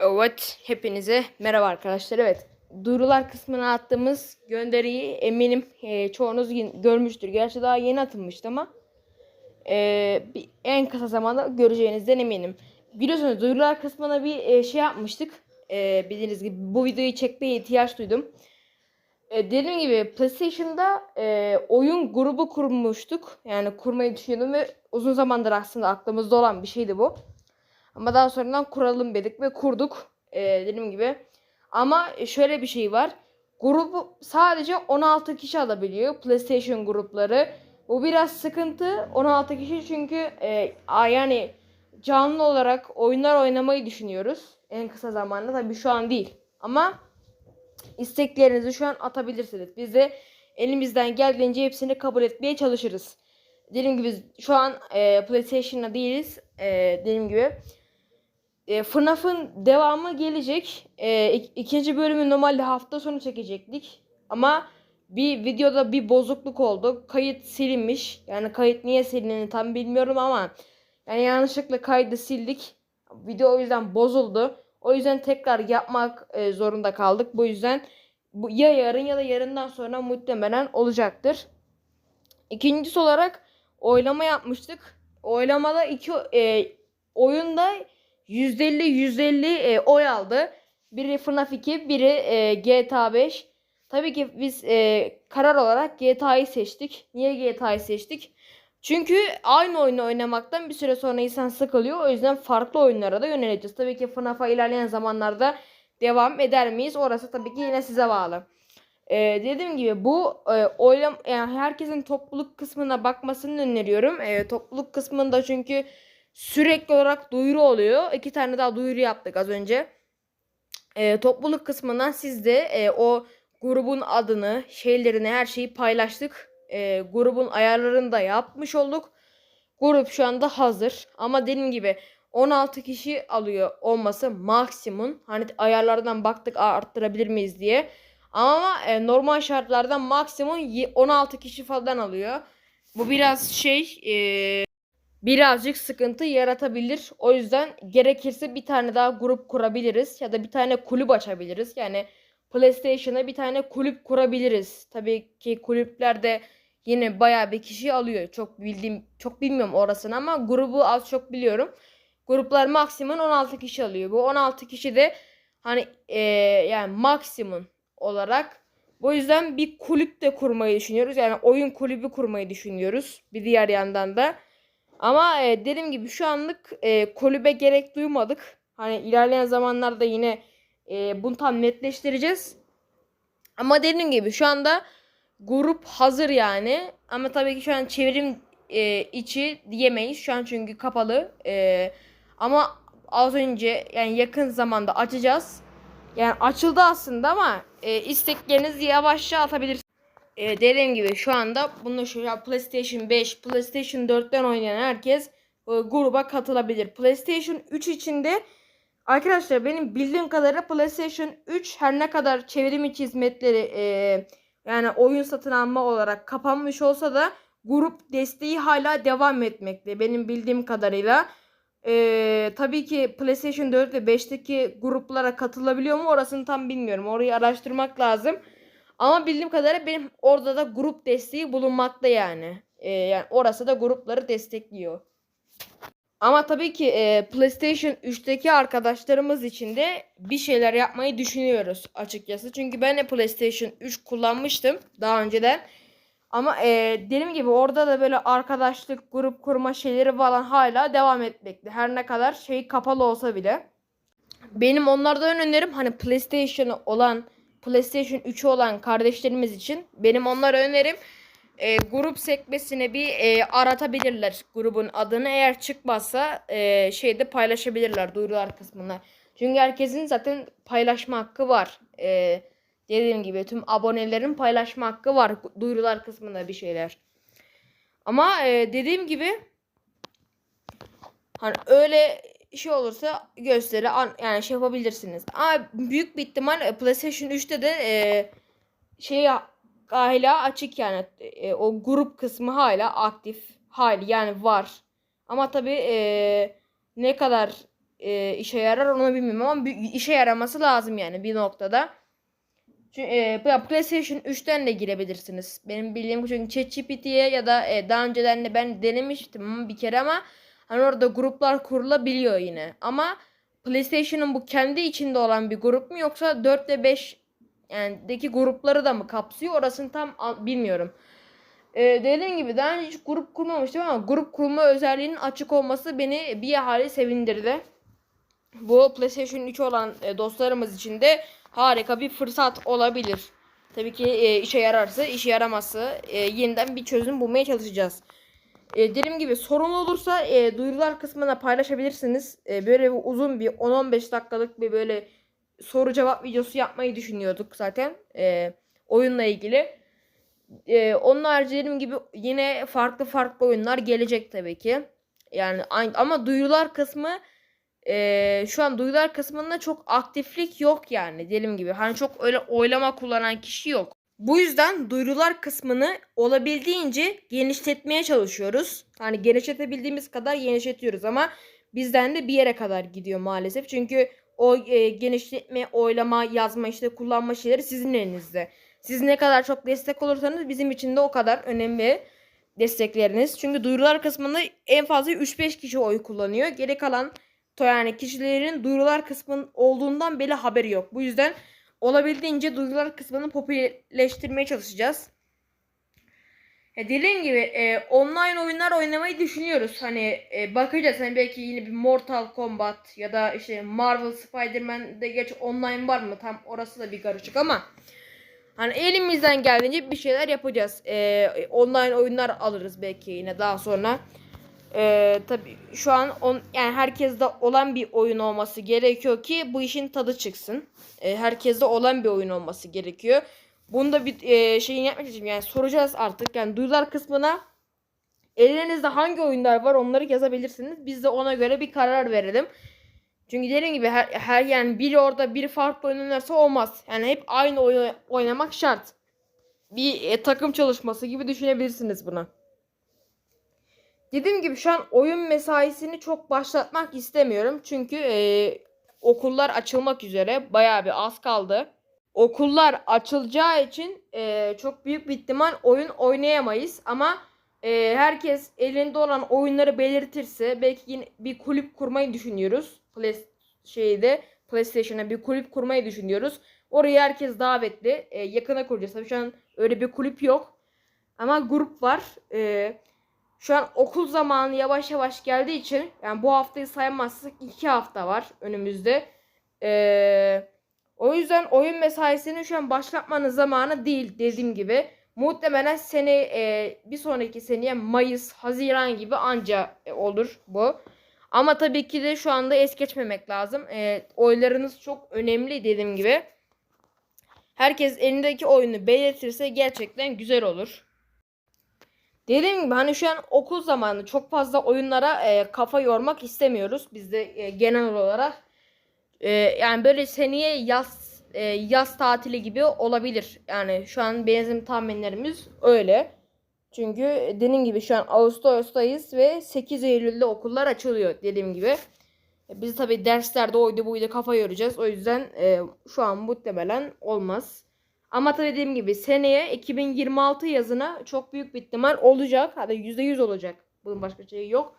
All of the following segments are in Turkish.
Evet, hepinize merhaba arkadaşlar. Evet, duyurular kısmına attığımız gönderiyi eminim e, çoğunuz görmüştür. Gerçi daha yeni atılmıştı ama e, bir, en kısa zamanda göreceğinizden eminim. Biliyorsunuz duyurular kısmına bir e, şey yapmıştık. E, bildiğiniz gibi bu videoyu çekmeye ihtiyaç duydum. E, dediğim gibi PlayStation'da e, oyun grubu kurmuştuk. Yani kurmayı düşünüyordum ve uzun zamandır aslında aklımızda olan bir şeydi bu. Ama daha sonradan kuralım dedik ve kurduk. Ee, dediğim gibi. Ama şöyle bir şey var. Grubu sadece 16 kişi alabiliyor. PlayStation grupları. Bu biraz sıkıntı. 16 kişi çünkü e, yani canlı olarak oyunlar oynamayı düşünüyoruz. En kısa zamanda tabii şu an değil. Ama isteklerinizi şu an atabilirsiniz. Biz de elimizden geldiğince hepsini kabul etmeye çalışırız. Dediğim gibi şu an e, PlayStation'da değiliz. E, dediğim gibi. E, FNAF'ın devamı gelecek. E, ik- ikinci bölümü normalde hafta sonu çekecektik. Ama bir videoda bir bozukluk oldu. Kayıt silinmiş. Yani kayıt niye silindiğini tam bilmiyorum ama yani yanlışlıkla kaydı sildik. Video o yüzden bozuldu. O yüzden tekrar yapmak e, zorunda kaldık. Bu yüzden bu ya yarın ya da yarından sonra muhtemelen olacaktır. İkincisi olarak oylama yapmıştık. Oylamada iki e, oyunda %50 %50 e, oy aldı. Biri FNAF 2, biri e, GTA 5. Tabii ki biz e, karar olarak GTA'yı seçtik. Niye GTA'yı seçtik? Çünkü aynı oyunu oynamaktan bir süre sonra insan sıkılıyor. O yüzden farklı oyunlara da yöneleceğiz. Tabii ki FNAF'a ilerleyen zamanlarda devam eder miyiz? Orası tabii ki yine size bağlı. Ee, dediğim gibi bu e, oylam yani herkesin topluluk kısmına bakmasını öneriyorum. E, topluluk kısmında çünkü sürekli olarak duyuru oluyor. İki tane daha duyuru yaptık az önce. E, topluluk kısmından siz de e, o grubun adını, şeylerini, her şeyi paylaştık. E, grubun ayarlarını da yapmış olduk. Grup şu anda hazır. Ama dediğim gibi 16 kişi alıyor olması maksimum. Hani ayarlardan baktık "Aa, arttırabilir miyiz diye. Ama e, normal şartlarda maksimum y- 16 kişi falan alıyor. Bu biraz şey e, birazcık sıkıntı yaratabilir. O yüzden gerekirse bir tane daha grup kurabiliriz ya da bir tane kulüp açabiliriz. Yani PlayStation'a bir tane kulüp kurabiliriz. Tabii ki kulüplerde yine bayağı bir kişi alıyor. Çok bildiğim çok bilmiyorum orasını ama grubu az çok biliyorum. Gruplar maksimum 16 kişi alıyor. Bu 16 kişi de hani eee, yani maksimum olarak bu yüzden bir kulüp de kurmayı düşünüyoruz. Yani oyun kulübü kurmayı düşünüyoruz. Bir diğer yandan da. Ama e, dediğim gibi şu anlık e, kulübe gerek duymadık. Hani ilerleyen zamanlarda yine e, bunu tam netleştireceğiz. Ama dediğim gibi şu anda grup hazır yani. Ama tabii ki şu an çevrim e, içi diyemeyiz. Şu an çünkü kapalı. E, ama az önce yani yakın zamanda açacağız. Yani açıldı aslında ama e, isteklerinizi yavaşça atabilirsiniz. E, dediğim gibi şu anda bunu şu an PlayStation 5, PlayStation 4'ten oynayan herkes e, gruba katılabilir. PlayStation 3 içinde arkadaşlar benim bildiğim kadarıyla PlayStation 3 her ne kadar çevrim içi hizmetleri e, yani oyun satın alma olarak kapanmış olsa da grup desteği hala devam etmekte benim bildiğim kadarıyla. E, tabii ki PlayStation 4 ve 5'teki gruplara katılabiliyor mu orasını tam bilmiyorum. Orayı araştırmak lazım. Ama bildiğim kadarıyla benim orada da grup desteği bulunmakta yani. Ee, yani orası da grupları destekliyor. Ama tabii ki e, PlayStation 3'teki arkadaşlarımız için de bir şeyler yapmayı düşünüyoruz açıkçası. Çünkü ben de PlayStation 3 kullanmıştım daha önceden. Ama e, dediğim gibi orada da böyle arkadaşlık, grup kurma şeyleri falan hala devam etmekte. Her ne kadar şey kapalı olsa bile. Benim onlardan önerim hani PlayStation'ı olan PlayStation 3'ü olan kardeşlerimiz için benim onlara önerim e, grup sekmesine bir e, aratabilirler grubun adını eğer çıkmazsa e, şeyde paylaşabilirler duyurular kısmına. Çünkü herkesin zaten paylaşma hakkı var. E, dediğim gibi tüm abonelerin paylaşma hakkı var duyurular kısmında bir şeyler. Ama e, dediğim gibi Hani öyle şey olursa gösteri an- yani şey yapabilirsiniz. Ama büyük bir ihtimal e, PlayStation 3'te de e, şey hala açık yani E, o grup kısmı hala aktif hali yani var. Ama tabii e, ne kadar e, işe yarar onu bilmiyorum ama bir işe yaraması lazım yani bir noktada. Çünkü e, PlayStation 3'ten de girebilirsiniz. Benim bildiğim çünkü ChatGPT'ye ya da e, daha önceden de ben denemiştim bir kere ama hani orada gruplar kurulabiliyor yine. Ama PlayStation'ın bu kendi içinde olan bir grup mu yoksa 4 ve 5 yani deki grupları da mı kapsıyor orasını tam bilmiyorum. E, dediğim gibi daha önce hiç grup kurmamıştım ama grup kurma özelliğinin açık olması beni bir hali sevindirdi. Bu PlayStation 3 olan e, dostlarımız için de harika bir fırsat olabilir. Tabii ki e, işe yararsa, işe yaramazsa e, yeniden bir çözüm bulmaya çalışacağız. E, dediğim gibi sorun olursa e, duyurular kısmına paylaşabilirsiniz. E, böyle bir uzun bir 10-15 dakikalık bir böyle soru cevap videosu yapmayı düşünüyorduk zaten e, oyunla ilgili. E, onun harici dediğim gibi yine farklı farklı oyunlar gelecek tabii ki. Yani ama duyurular kısmı e, şu an duyurular kısmında çok aktiflik yok yani dediğim gibi. Hani çok öyle oylama kullanan kişi yok. Bu yüzden duyurular kısmını olabildiğince genişletmeye çalışıyoruz. Hani genişletebildiğimiz kadar genişletiyoruz ama bizden de bir yere kadar gidiyor maalesef. Çünkü o e, genişletme, oylama, yazma işte kullanma şeyleri sizin elinizde. Siz ne kadar çok destek olursanız bizim için de o kadar önemli destekleriniz. Çünkü duyurular kısmında en fazla 3-5 kişi oy kullanıyor. Geri kalan yani kişilerin duyurular kısmının olduğundan bile haberi yok. Bu yüzden olabildiğince duyurular kısmını popülerleştirmeye çalışacağız. Ya dediğim gibi e, online oyunlar oynamayı düşünüyoruz. Hani e, bakacağız hani belki yine bir Mortal Kombat ya da işte Marvel Spider-Man'de geç online var mı? Tam orası da bir karışık ama hani elimizden geldiğince bir şeyler yapacağız. E, online oyunlar alırız belki yine daha sonra. E, tabii şu an on, yani herkeste olan bir oyun olması gerekiyor ki bu işin tadı çıksın. E, herkeste olan bir oyun olması gerekiyor. Bunu da bir e, şeyin yapmak için yani soracağız artık. Yani duyular kısmına elinizde hangi oyunlar var onları yazabilirsiniz. Biz de ona göre bir karar verelim. Çünkü dediğim gibi her, her yani biri orada biri farklı oynanırsa olmaz. Yani hep aynı oyunu oynamak şart. Bir e, takım çalışması gibi düşünebilirsiniz bunu. Dediğim gibi şu an oyun mesaisini çok başlatmak istemiyorum. Çünkü e, okullar açılmak üzere. Bayağı bir az kaldı okullar açılacağı için e, çok büyük bir ihtimal oyun oynayamayız ama e, herkes elinde olan oyunları belirtirse belki yine bir kulüp kurmayı düşünüyoruz. Play, şeyde PlayStation'a bir kulüp kurmayı düşünüyoruz. Oraya herkes davetli. E, yakına kuracağız. Tabii şu an öyle bir kulüp yok. Ama grup var. E, şu an okul zamanı yavaş yavaş geldiği için yani bu haftayı saymazsak iki hafta var önümüzde. Eee o yüzden oyun mesaisini şu an başlatmanın zamanı değil dediğim gibi. Muhtemelen sene e, bir sonraki seneye Mayıs, Haziran gibi anca e, olur bu. Ama tabii ki de şu anda es geçmemek lazım. E, oylarınız çok önemli dediğim gibi. Herkes elindeki oyunu belirtirse gerçekten güzel olur. Dediğim gibi hani şu an okul zamanı çok fazla oyunlara e, kafa yormak istemiyoruz. Biz de e, genel olarak ee, yani böyle seneye yaz e, yaz tatili gibi olabilir. Yani şu an bizim tahminlerimiz öyle. Çünkü dediğim gibi şu an Ağustos'tayız ve 8 Eylül'de okullar açılıyor dediğim gibi. E, Biz tabi derslerde oydu buydu kafa yoracağız. O yüzden e, şu an muhtemelen olmaz. Ama tabii dediğim gibi seneye 2026 yazına çok büyük bir ihtimal olacak. Hatta %100 olacak. Bunun başka şeyi yok.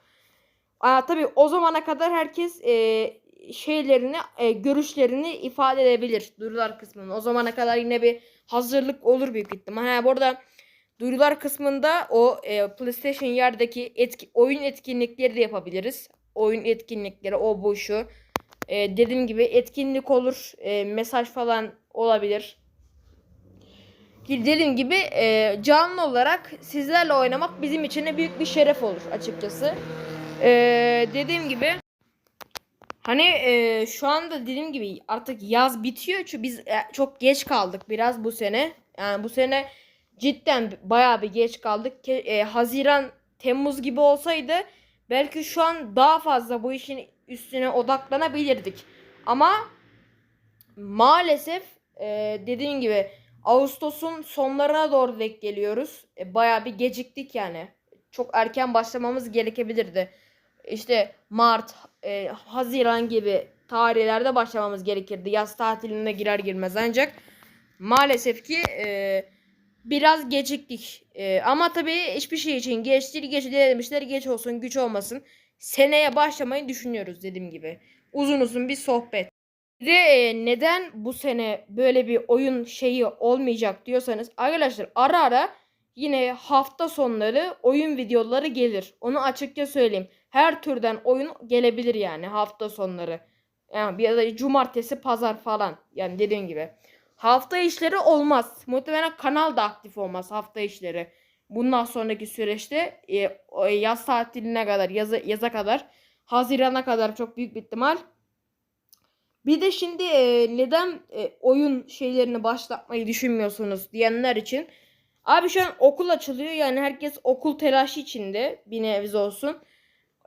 Aa, tabii o zamana kadar herkes e, şeylerini, e, görüşlerini ifade edebilir duyurular kısmında. O zamana kadar yine bir hazırlık olur büyük ihtimal. Ha, bu arada duyurular kısmında o e, PlayStation yerdeki etki, oyun etkinlikleri de yapabiliriz. Oyun etkinlikleri o bu şu. E, dediğim gibi etkinlik olur, e, mesaj falan olabilir. Dediğim gibi e, canlı olarak sizlerle oynamak bizim için de büyük bir şeref olur açıkçası. E, dediğim gibi Hani e, şu anda dediğim gibi artık yaz bitiyor çünkü biz e, çok geç kaldık biraz bu sene. Yani bu sene cidden bayağı bir geç kaldık. Ke, e, Haziran, Temmuz gibi olsaydı belki şu an daha fazla bu işin üstüne odaklanabilirdik. Ama maalesef e, dediğim gibi Ağustos'un sonlarına doğru denk geliyoruz. E, bayağı bir geciktik yani. Çok erken başlamamız gerekebilirdi. işte Mart, e, Haziran gibi tarihlerde başlamamız gerekirdi. Yaz tatiline girer girmez ancak maalesef ki e, biraz geciktik. E, ama tabii hiçbir şey için geç değil geç demişler geç olsun güç olmasın. Seneye başlamayı düşünüyoruz dediğim gibi. Uzun uzun bir sohbet. De neden bu sene böyle bir oyun şeyi olmayacak diyorsanız arkadaşlar ara ara yine hafta sonları oyun videoları gelir. Onu açıkça söyleyeyim. Her türden oyun gelebilir yani hafta sonları. Yani ya da cumartesi, pazar falan. Yani dediğim gibi. Hafta işleri olmaz. Muhtemelen kanal da aktif olmaz hafta işleri. Bundan sonraki süreçte e, yaz tatiline kadar, yaza, yaza kadar, Haziran'a kadar çok büyük bir ihtimal. Bir de şimdi e, neden e, oyun şeylerini başlatmayı düşünmüyorsunuz diyenler için. Abi şu an okul açılıyor yani herkes okul telaşı içinde bir nebze olsun.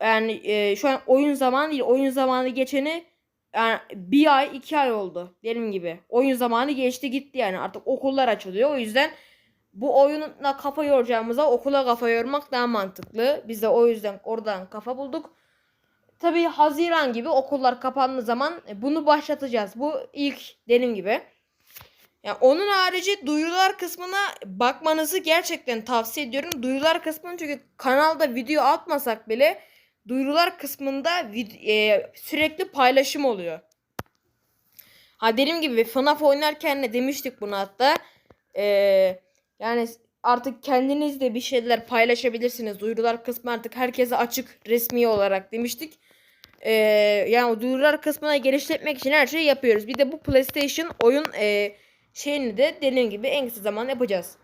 Yani e, şu an oyun zamanı değil. Oyun zamanı geçeni yani bir ay iki ay oldu dediğim gibi. Oyun zamanı geçti gitti yani artık okullar açılıyor. O yüzden bu oyuna kafa yoracağımıza okula kafa yormak daha mantıklı. Biz de o yüzden oradan kafa bulduk. Tabii Haziran gibi okullar kapandığı zaman e, bunu başlatacağız. Bu ilk dediğim gibi. Yani onun harici duyurular kısmına bakmanızı gerçekten tavsiye ediyorum. Duyurular kısmını çünkü kanalda video atmasak bile duyurular kısmında e, sürekli paylaşım oluyor. Ha dediğim gibi FNAF oynarken ne demiştik bunu hatta. E, yani artık kendiniz de bir şeyler paylaşabilirsiniz. Duyurular kısmı artık herkese açık resmi olarak demiştik. E, yani duyurular kısmına genişletmek için her şeyi yapıyoruz. Bir de bu PlayStation oyun e, şeyini de dediğim gibi en kısa zaman yapacağız.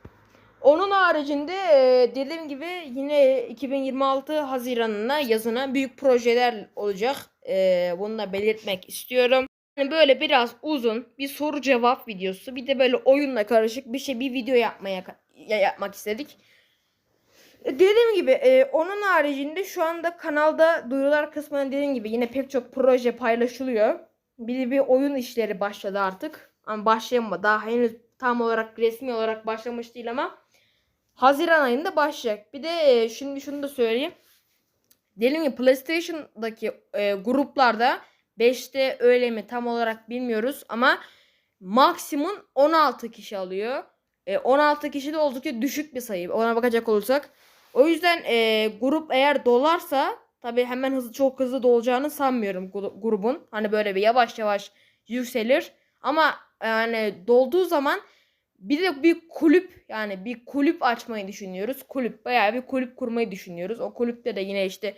Onun haricinde e, dediğim gibi yine 2026 Haziran'ına yazına büyük projeler olacak. E, bunu da belirtmek istiyorum. Yani böyle biraz uzun bir soru cevap videosu bir de böyle oyunla karışık bir şey bir video yapmaya ya- yapmak istedik. E, Dediğim gibi e, onun haricinde şu anda kanalda duyurular kısmında dediğim gibi yine pek çok proje paylaşılıyor. Bir bir oyun işleri başladı artık. Ama başlayamadı. Daha henüz tam olarak resmi olarak başlamış değil ama Haziran ayında başlayacak. Bir de e, şimdi şunu da söyleyeyim. Dediğim gibi PlayStation'daki e, gruplarda 5'te öyle mi tam olarak bilmiyoruz ama maksimum 16 kişi alıyor. E, 16 kişi de oldukça düşük bir sayı. Ona bakacak olursak. O yüzden e, grup eğer dolarsa tabi hemen hızlı çok hızlı dolacağını sanmıyorum gru- grubun. Hani böyle bir yavaş yavaş yükselir. Ama yani dolduğu zaman bir de bir kulüp yani bir kulüp açmayı düşünüyoruz. Kulüp bayağı bir kulüp kurmayı düşünüyoruz. O kulüpte de yine işte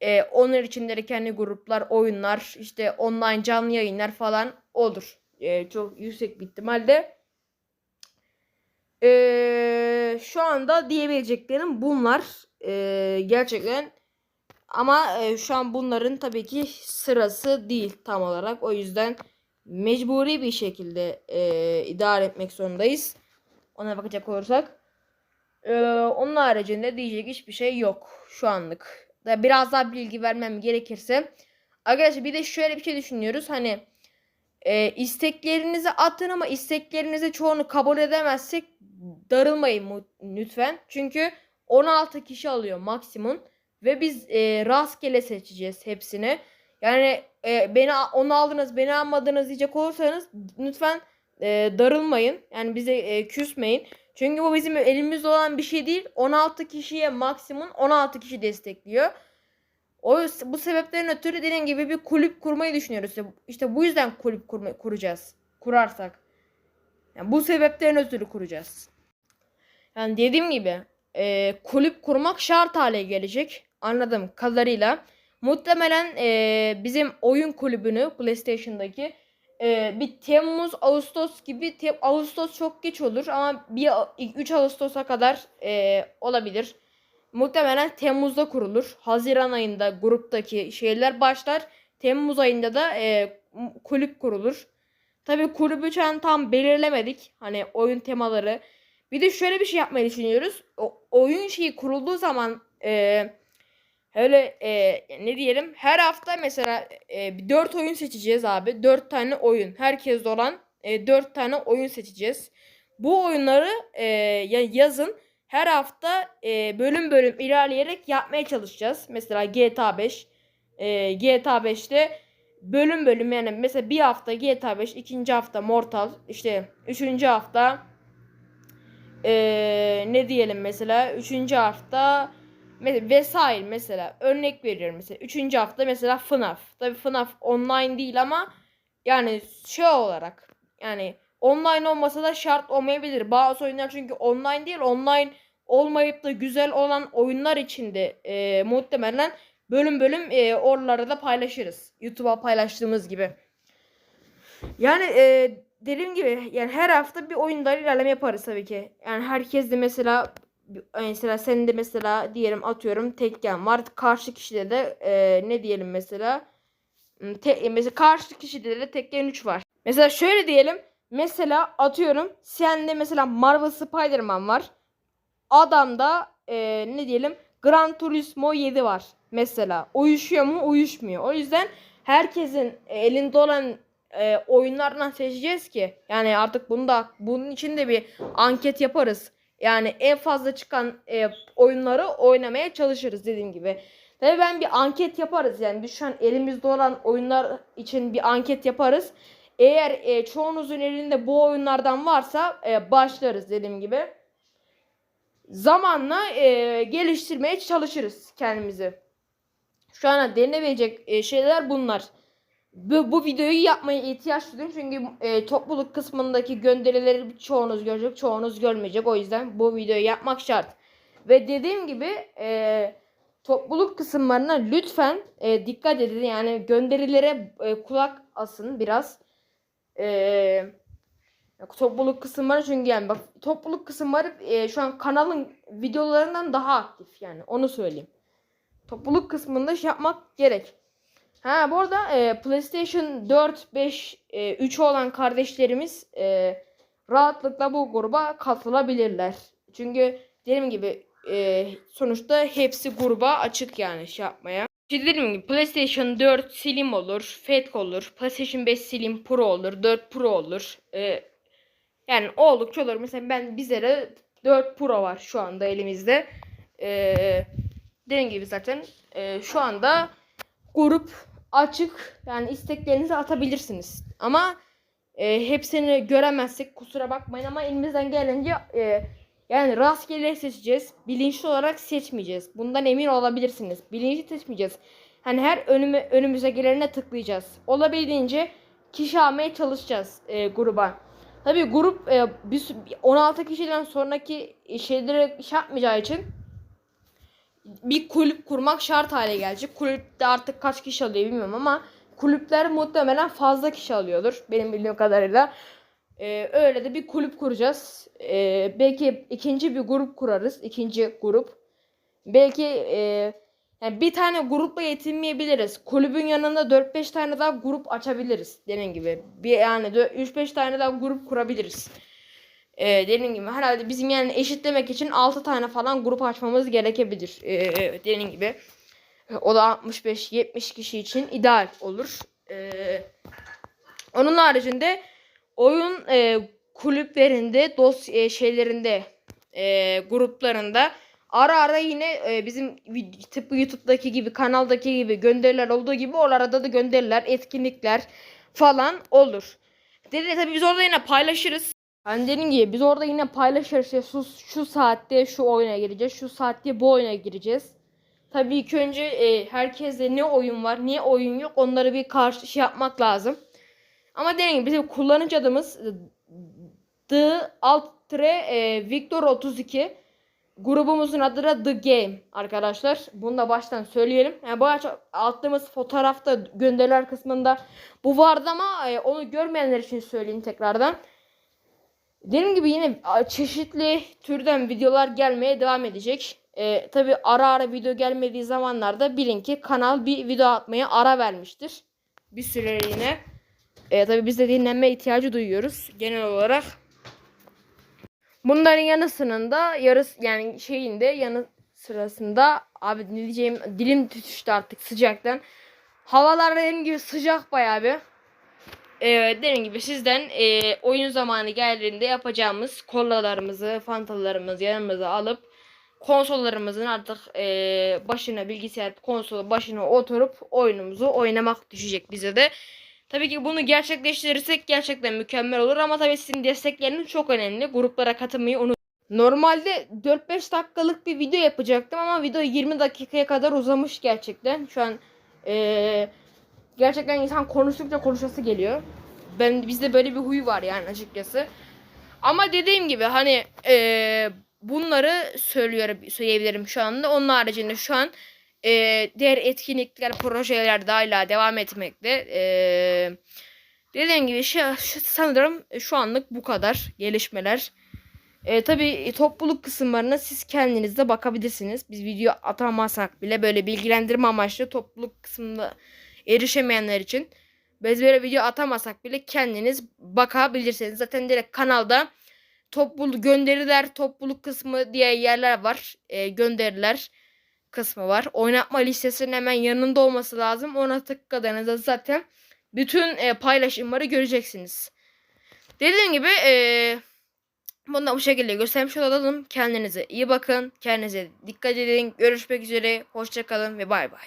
e, onlar içinde de kendi gruplar, oyunlar, işte online canlı yayınlar falan olur. E, çok yüksek bir ihtimalle. E, şu anda diyebileceklerim bunlar. E, gerçekten ama e, şu an bunların tabii ki sırası değil tam olarak. O yüzden mecburi bir şekilde e, idare etmek zorundayız. Ona bakacak olursak. E, onun haricinde diyecek hiçbir şey yok şu anlık. Biraz daha bilgi vermem gerekirse. Arkadaşlar bir de şöyle bir şey düşünüyoruz. Hani e, isteklerinizi atın ama isteklerinizi çoğunu kabul edemezsek darılmayın lütfen. Çünkü 16 kişi alıyor maksimum. Ve biz e, rastgele seçeceğiz hepsini. Yani e, beni onu aldınız beni almadınız diyecek olursanız lütfen e, darılmayın. Yani bize e, küsmeyin. Çünkü bu bizim elimizde olan bir şey değil. 16 kişiye maksimum 16 kişi destekliyor. O bu sebeplerin ötürü dediğim gibi bir kulüp kurmayı düşünüyoruz. İşte, işte bu yüzden kulüp kurma, kuracağız. Kurarsak. Yani bu sebeplerin ötürü kuracağız. Yani dediğim gibi e, kulüp kurmak şart hale gelecek. Anladığım kadarıyla. Muhtemelen e, bizim oyun kulübünü PlayStation'daki e, bir Temmuz, Ağustos gibi te- Ağustos çok geç olur ama bir 3 Ağustos'a kadar e, olabilir. Muhtemelen Temmuz'da kurulur. Haziran ayında gruptaki şeyler başlar. Temmuz ayında da e, kulüp kurulur. Tabii kulübü şu an tam belirlemedik. Hani oyun temaları. Bir de şöyle bir şey yapmayı düşünüyoruz. O, oyun şeyi kurulduğu zaman e, öyle e, ne diyelim her hafta mesela e, 4 oyun seçeceğiz abi. 4 tane oyun. Herkes olan e, 4 tane oyun seçeceğiz. Bu oyunları e, ya- yazın her hafta e, bölüm bölüm ilerleyerek yapmaya çalışacağız. Mesela GTA 5 e, GTA 5'te bölüm bölüm yani mesela bir hafta GTA 5, ikinci hafta Mortal, işte üçüncü hafta e, ne diyelim mesela üçüncü hafta me- vesaire mesela örnek veriyorum mesela üçüncü hafta mesela FNAF. Tabi FNAF online değil ama yani şey olarak yani online olmasa da şart olmayabilir. Bazı oyunlar çünkü online değil online olmayıp da güzel olan oyunlar içinde e, muhtemelen bölüm bölüm e, oralarda da paylaşırız. YouTube'a paylaştığımız gibi. Yani e, dediğim gibi yani her hafta bir oyunda ilerleme yaparız tabii ki. Yani herkes de mesela mesela senin de mesela diyelim atıyorum tekken var. Karşı kişide de e, ne diyelim mesela Hmm, te, mesela karşı kişide de tekken 3 var. Mesela şöyle diyelim. Mesela atıyorum sende mesela Marvel Spider-Man var. Adamda e, ne diyelim Gran Turismo 7 var mesela. Uyuşuyor mu? Uyuşmuyor. O yüzden herkesin elinde olan e, oyunlardan seçeceğiz ki yani artık bunu da bunun için de bir anket yaparız. Yani en fazla çıkan e, oyunları oynamaya çalışırız dediğim gibi. Tabii ben bir anket yaparız yani biz şu an elimizde olan oyunlar için bir anket yaparız. Eğer e, çoğunuzun elinde bu oyunlardan varsa e, başlarız dediğim gibi. Zamanla e, geliştirmeye çalışırız kendimizi. Şu an denebilecek e, şeyler bunlar. Bu, bu videoyu yapmaya ihtiyaç duydum çünkü e, topluluk kısmındaki gönderileri çoğunuz görecek, çoğunuz görmeyecek. O yüzden bu videoyu yapmak şart. Ve dediğim gibi e, topluluk kısımlarına lütfen e, dikkat edin. Yani gönderilere e, kulak asın biraz. E, topluluk kısımları çünkü yani bak topluluk kısımları e, şu an kanalın videolarından daha aktif yani onu söyleyeyim. Topluluk kısmında şey yapmak gerek. Ha bu arada e, PlayStation 4, 5, e, 3 olan kardeşlerimiz e, rahatlıkla bu gruba katılabilirler. Çünkü dediğim gibi e, sonuçta hepsi gruba açık yani şey yapmaya. İşte dediğim gibi PlayStation 4 Slim olur, Fat olur, PlayStation 5 Slim Pro olur, 4 Pro olur. E, yani oldukça olur. Mesela ben bizlere 4 Pro var şu anda elimizde. E, dediğim gibi zaten e, şu anda grup açık. Yani isteklerinizi atabilirsiniz. Ama e, hepsini göremezsek kusura bakmayın ama elimizden gelince e, yani rastgele seçeceğiz. Bilinçli olarak seçmeyeceğiz. Bundan emin olabilirsiniz. Bilinçli seçmeyeceğiz. Hani her önüme, önümüze gelene tıklayacağız. Olabildiğince kişi almaya çalışacağız e, gruba. Tabii grup e, bir, sü- 16 kişiden sonraki şeyleri şey yapmayacağı için bir kulüp kurmak şart hale gelecek. Kulüpte artık kaç kişi alıyor bilmiyorum ama kulüpler muhtemelen fazla kişi alıyordur benim bildiğim kadarıyla. Ee, öyle de bir kulüp kuracağız. Ee, belki ikinci bir grup kurarız. ikinci grup. Belki e, yani bir tane grupla yetinmeyebiliriz. Kulübün yanında 4-5 tane daha grup açabiliriz. Dediğim gibi. Bir yani 3-5 tane daha grup kurabiliriz. Ee, dediğim gibi herhalde bizim yani eşitlemek için 6 tane falan grup açmamız gerekebilir. Ee, dediğim gibi. O da 65-70 kişi için ideal olur. Ee, onun haricinde oyun e, kulüplerinde, dosya şeylerinde, e, gruplarında ara ara yine e, bizim tıpkı YouTube'daki gibi, kanaldaki gibi gönderiler olduğu gibi oralarda da gönderiler, etkinlikler falan olur. Dedi tabii biz orada yine paylaşırız. Hani dediğim gibi biz orada yine paylaşırız. İşte şu, şu saatte şu oyuna gireceğiz, şu saatte bu oyuna gireceğiz. Tabii ki önce e, herkeste ne oyun var, ne oyun yok onları bir karşı şey yapmak lazım. Ama dediğim gibi bizim kullanıcı adımız e, The Alt e, Victor 32. Grubumuzun adı da The Game arkadaşlar. Bunu da baştan söyleyelim. Yani bu aç- attığımız fotoğrafta gönderiler kısmında bu vardı ama e, onu görmeyenler için söyleyeyim tekrardan. Dediğim gibi yine çeşitli türden videolar gelmeye devam edecek. E, Tabi ara ara video gelmediği zamanlarda bilin ki kanal bir video atmaya ara vermiştir. Bir süreliğine. E, tabii biz de dinlenme ihtiyacı duyuyoruz genel olarak. Bunların yanı sırasında yarıs yani şeyinde yanı sırasında abi ne diyeceğim dilim tutuştu artık sıcaktan. Havalar dediğim gibi sıcak bayağı bir. E, dediğim gibi sizden e, oyun zamanı geldiğinde yapacağımız kolalarımızı, fantalarımızı yanımıza alıp konsollarımızın artık e, başına bilgisayar konsolu başına oturup oyunumuzu oynamak düşecek bize de. Tabii ki bunu gerçekleştirirsek gerçekten mükemmel olur ama tabii sizin destekleriniz çok önemli. Gruplara katılmayı unutmayın. Normalde 4-5 dakikalık bir video yapacaktım ama video 20 dakikaya kadar uzamış gerçekten. Şu an eee, gerçekten insan konuştukça konuşası geliyor. Ben bizde böyle bir huy var yani açıkçası. Ama dediğim gibi hani eee, bunları söylüyorum söyleyebilirim şu anda. Onun haricinde şu an eee, diğer etkinlikler, projeler de hala devam etmekte. Eee dediğim gibi şu- sanırım şu anlık bu kadar gelişmeler. E, tabii topluluk kısımlarına siz kendiniz de bakabilirsiniz. Biz video atamazsak bile böyle bilgilendirme amaçlı topluluk kısmında erişemeyenler için biz böyle video atamasak bile kendiniz bakabilirsiniz. Zaten direkt kanalda topluluk gönderiler topluluk kısmı diye yerler var. E, gönderiler kısmı var. Oynatma listesinin hemen yanında olması lazım. Ona tıkladığınızda zaten bütün e, paylaşımları göreceksiniz. Dediğim gibi e, bunu da bu şekilde göstermiş olalım. Kendinize iyi bakın. Kendinize dikkat edin. Görüşmek üzere. Hoşçakalın ve bay bay.